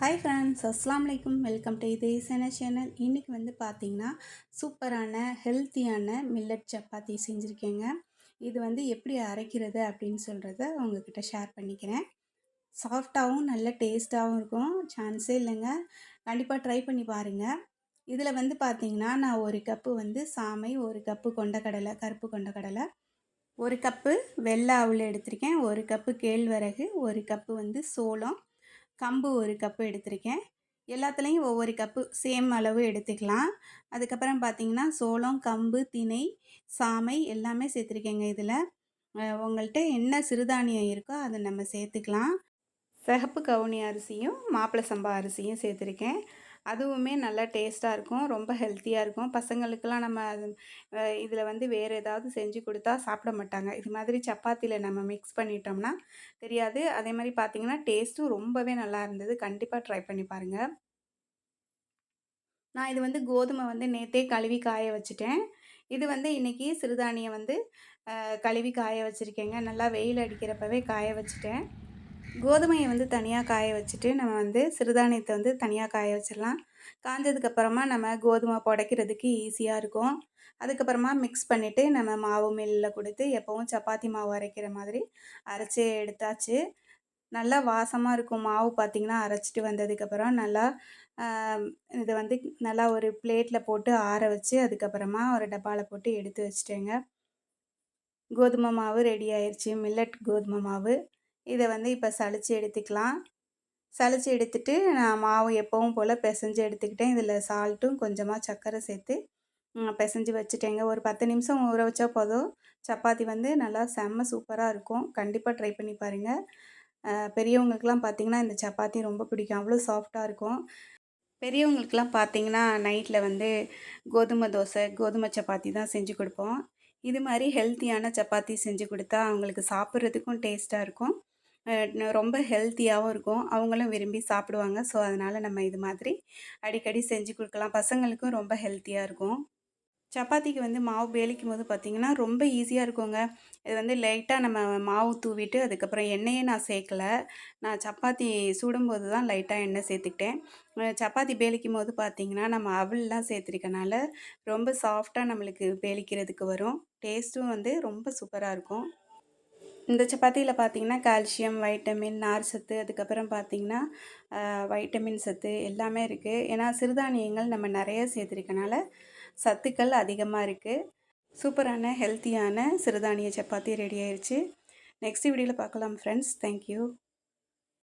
Hi friends அஸ்லாம் வலைக்கும் welcome to இதே சேன சேனல் இன்றைக்கி வந்து பார்த்திங்கன்னா சூப்பரான ஹெல்த்தியான மில்லட் சப்பாத்தி செஞ்சுருக்கேங்க. இது வந்து எப்படி அரைக்கிறது அப்படின்னு சொல்கிறத உங்ககிட்ட ஷேர் பண்ணிக்கிறேன். சாஃப்டாகவும் நல்ல டேஸ்ட்டாகவும் இருக்கும். சான்ஸே இல்லைங்க. கண்டிப்பாக ட்ரை பண்ணி பாருங்கள் இதில் வந்து பார்த்திங்கன்னா நான் ஒரு கப்பு வந்து சாமை ஒரு கப்பு கொண்டக்கடலை கருப்பு கொண்டக்கடலை ஒரு கப்பு வெள்ளை அவுள் எடுத்திருக்கேன். ஒரு கப்பு கேழ்வரகு ஒரு கப்பு வந்து சோளம் கம்பு ஒரு கப்பு எடுத்திருக்கேன். எல்லாத்துலேயும் ஒவ்வொரு கப்பு சேம் அளவு எடுத்துக்கலாம். அதுக்கப்புறம் பார்த்திங்கன்னா சோளம் கம்பு திணை சாமை எல்லாமே சேர்த்துருக்கேங்க இதில். உங்கள்கிட்ட என்ன சிறுதானியம் இருக்கோ அதை நம்ம சேர்த்துக்கலாம். சிகப்பு கவுனி அரிசியும் மாப்பிள சம்பா அரிசியும் சேர்த்துருக்கேன். அதுவுமே நல்லா டேஸ்ட்டாக இருக்கும். ரொம்ப ஹெல்த்தியாக இருக்கும். பசங்களுக்கெல்லாம் நம்ம இதில் வந்து வேறு ஏதாவது செஞ்சு கொடுத்தா சாப்பிட மாட்டாங்க. இது மாதிரி சப்பாத்தியில் நம்ம மிக்ஸ் பண்ணிட்டோம்னா தெரியாது. அதே மாதிரி பார்த்திங்கன்னா டேஸ்ட்டும் ரொம்பவே நல்லா இருந்தது. கண்டிப்பாக ட்ரை பண்ணி பாருங்கள் நான் இது வந்து கோதுமை வந்து நேற்றே கழுவி காய வச்சுட்டேன். இது வந்து இன்றைக்கி சிறுதானியம் வந்து கழுவி காய வச்சுருக்கேங்க. நல்லா வெயில் அடிக்கிறப்பவே காய வச்சுட்டேன். கோதுமையை வந்து தனியாக காய வச்சுட்டு நம்ம வந்து சிறுதானியத்தை வந்து தனியாக காய வச்சிடலாம். காஞ்சதுக்கப்புறமா நம்ம கோதுமை புடைக்கிறதுக்கு ஈஸியாக இருக்கும். அதுக்கப்புறமா மிக்ஸ் பண்ணிவிட்டு நம்ம மாவு மில்லில் கொடுத்து எப்போவும் சப்பாத்தி மாவு அரைக்கிற மாதிரி அரைச்சி எடுத்தாச்சு. நல்லா வாசமாக இருக்கும் மாவு பார்த்திங்கன்னா அரைச்சிட்டு வந்ததுக்கப்புறம் நல்லா இதை வந்து நல்லா ஒரு பிளேட்டில் போட்டு ஆற வச்சு அதுக்கப்புறமா ஒரு டப்பாவில் போட்டு எடுத்து வச்சுட்டேங்க. கோதுமை மாவு ரெடி ஆயிடுச்சு மில்லட் கோதுமை மாவு. இதை வந்து இப்போ சளிச்சு எடுத்துக்கலாம். சளிச்சு எடுத்துட்டு நான் மாவு எப்பவும் போல் பிசைஞ்சு எடுத்துக்கிட்டேன். இதில் சால்ட்டும் கொஞ்சமாக சர்க்கரை சேர்த்து பிசைஞ்சு வச்சுட்டேங்க. ஒரு பத்து நிமிஷம் ஊற வச்சா போதும். சப்பாத்தி வந்து நல்லா செம்ம சூப்பராக இருக்கும். கண்டிப்பாக ட்ரை பண்ணி பாருங்கள் பெரியவங்களுக்கெலாம் பார்த்திங்கன்னா இந்த சப்பாத்தி ரொம்ப பிடிக்கும். அவ்வளோ சாஃப்டாக இருக்கும். பெரியவங்களுக்கெலாம் பார்த்திங்கன்னா நைட்டில் வந்து கோதுமை தோசை கோதுமை சப்பாத்தி தான் செஞ்சு கொடுப்போம். இது மாதிரி ஹெல்த்தியான சப்பாத்தி செஞ்சு கொடுத்தா அவங்களுக்கு சாப்பிட்றதுக்கும் டேஸ்ட்டாக இருக்கும். ரொம்ப ஹெல்த்தியாகவும் இருக்கும். அவங்களும் விரும்பி சாப்பிடுவாங்க. ஸோ அதனால் நம்ம இது மாதிரி அடிக்கடி செஞ்சு கொடுக்கலாம். பசங்களுக்கும் ரொம்ப ஹெல்த்தியாக இருக்கும். சப்பாத்திக்கு வந்து மாவு வேலிக்கும் போது பார்த்திங்கன்னா ரொம்ப ஈஸியாக இருக்குங்க. இது வந்து லைட்டாக நம்ம மாவு தூவிட்டு அதுக்கப்புறம் எண்ணெயே நான் சேர்க்கலை. நான் சப்பாத்தி சுடும்போது தான் லைட்டாக எண்ணெய் சேர்த்துக்கிட்டேன். சப்பாத்தி பேலிக்கும் போது பார்த்திங்கன்னா நம்ம அவல்லாம் சேர்த்துருக்கனால ரொம்ப சாஃப்டாக நம்மளுக்கு பேலிக்கிறதுக்கு வரும். டேஸ்ட்டும் வந்து ரொம்ப சூப்பராக இருக்கும். இந்த சப்பாத்தியில் பார்த்திங்கன்னா கால்சியம் வைட்டமின் நார் சத்து அதுக்கப்புறம் பார்த்திங்கன்னா வைட்டமின் சத்து எல்லாமே இருக்குது ஏன்னா சிறுதானியங்கள் நம்ம நிறைய சேர்த்துருக்கனால சத்துக்கள் அதிகமாக இருக்குது சூப்பரான ஹெல்த்தியான சிறுதானிய சப்பாத்தி ரெடி ஆயிடுச்சு நெக்ஸ்ட் வீடியோவில் பார்க்கலாம் ஃப்ரெண்ட்ஸ் தேங்க்யூ